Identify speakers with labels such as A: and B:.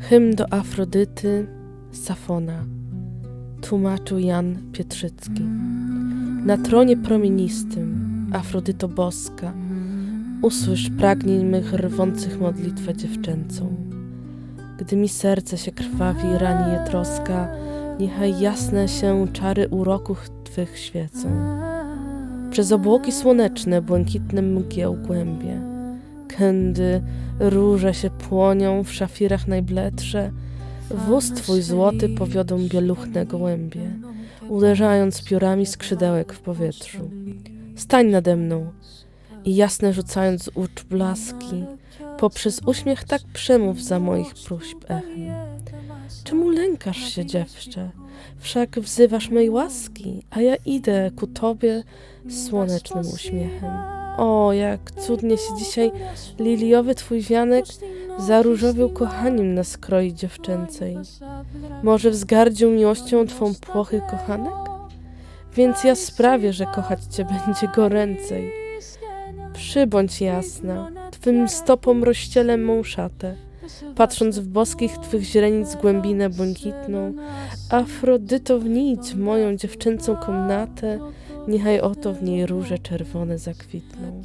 A: Hymn do Afrodyty Safona tłumaczył Jan Pietrzycki. Na tronie promienistym, Afrodyto boska, usłysz pragnień mych rwących modlitwę dziewczęcą. Gdy mi serce się krwawi, rani je troska, niechaj jasne się czary uroku Twych świecą. Przez obłoki słoneczne błękitne mgieł głębie, kędy, róże się płonią w szafirach najbledsze, wóz Twój złoty powiodą bieluchne gołębie, uderzając piórami skrzydełek w powietrzu. Stań nade mną i jasne rzucając ucz blaski, poprzez uśmiech tak przemów za moich próśb echem. Czemu lękasz się, dziewczę? Wszak wzywasz mej łaski, a ja idę ku tobie słonecznym uśmiechem. O, jak cudnie się dzisiaj liliowy twój wianek zaróżowił kochaniem na skroi dziewczęcej. Może wzgardził miłością twą płochy kochanek? Więc ja sprawię, że kochać cię będzie goręcej. Przybądź jasna, twym stopom rozścielę mą szatę, patrząc w boskich twych źrenic głębinę błękitną, Afrodyto wnić moją dziewczęcą komnatę, Niechaj oto w niej róże czerwone zakwitną.